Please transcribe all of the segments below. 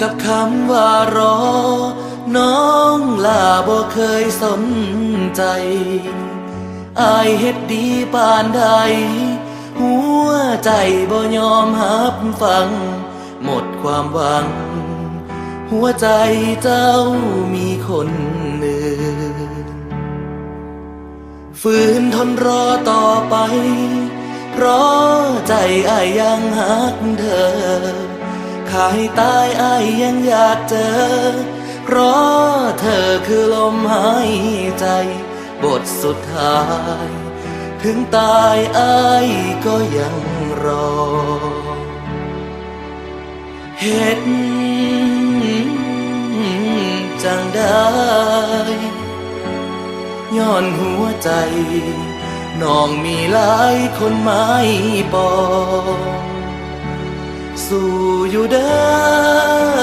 กับคำว่ารอ น้องลาบ่เคยสนใจ อายเฮ็ดดีปานใด หัวใจบ่ยอมหับฟัง หมดความหวัง หัวใจเจ้ามีคนอื่นฝืนทนรอต่อไป เพราะใจอายยังหักเธอ ขายตายอายยังอยากเจอ เพราะเธอคือลมหายใจ บทสุดท้าย ถึงตายอายก็ยังรอ เห็นจังได้ย้อนหัวใจน้องมีหลายคนไม้ปอง สู้อยู่เด้อ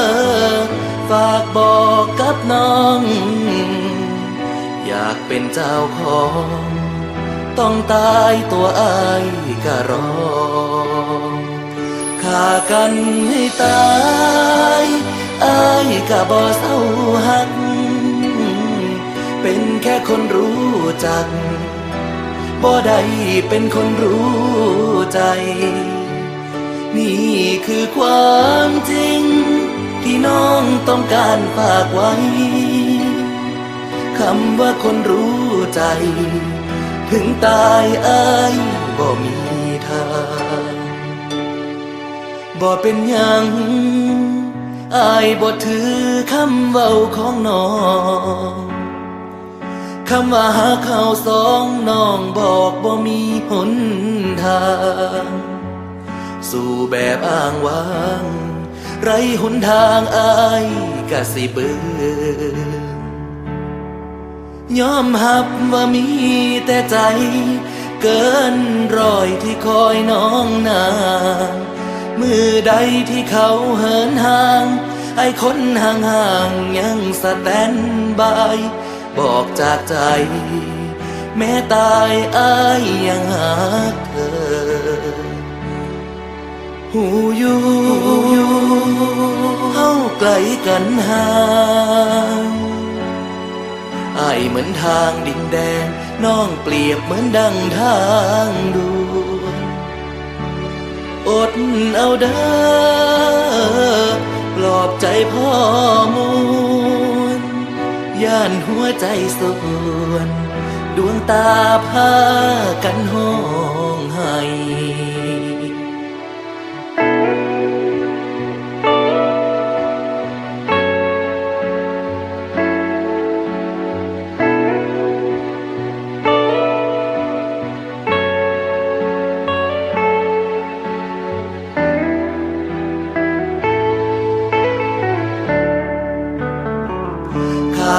ฝากบอกกับน้อง อยากเป็นเจ้าของ ต้องตายตัวอายก็รอฆ่ากันให้ตายอายก็บ่เศร้าหัก เป็นแค่คนรู้จักบ่ได้เป็นคนรู้ใจ นี่คือความจริง ที่น้องต้องการฝากไว้ คำว่าคนรู้ใจ ถึงตายอายบ่มีทางบ่เป็นยังอายบ่ถือคำเว้าของน้องคำว่าหาเขาวสองน้องบอกบ่มีหนทาง สู่แบบอ้างว้าง ไรหนทางอายกะสิเบือยอมหับว่ามีแต่ใจ เกินรอยที่คอยน้องนานมือใดที่เขาเหินห่าง ไอ้คนห่างๆยังสแตนบาย บอกจากใจ แม้ตายอายยังหาเธอ หูอยู่เฮาไกลกันห่างอายเหมือนทางดินแดงน้องเปรียบเหมือนดังทางด่วนอดเอาเด้อปลอบใจพ่อมวลย่านหัวใจส่วนดวงตาพากันห้องไห้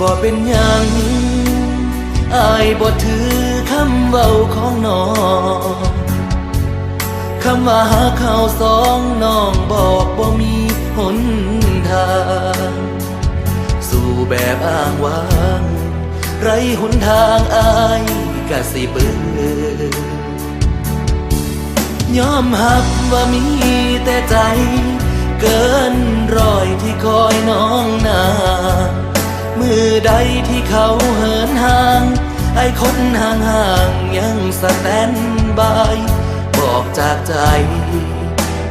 บ่เป็นหยังอายบ่ถือคำเว้าของน้องคำว่าหาเขาวสองน้องบอกบ่มีหนทาง สู่แบบอ้างว้าง ไรหนทางอายกะสิเบือยอมหับว่ามีแต่ใจ เกินรอยที่คอยน้องนาน มือใดที่เขาเหินห่าง ไอ้คนห่างห่างยังสแตนบาย บอกจากใจ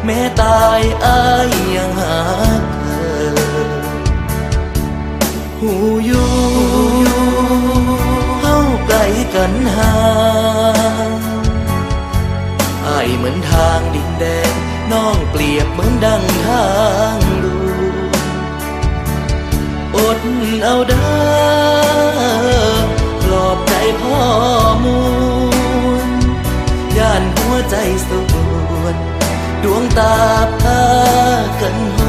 แม้ตายอายยังหาเธอหูอยู่เฮาไกลกันห่างไอายเหมือนทางดินแดงน้องเปรียบเหมือนดังทาง เอาเด้อปลอบใจพ่อมูลย่านหัวใจสวนดวงตาพากันหอ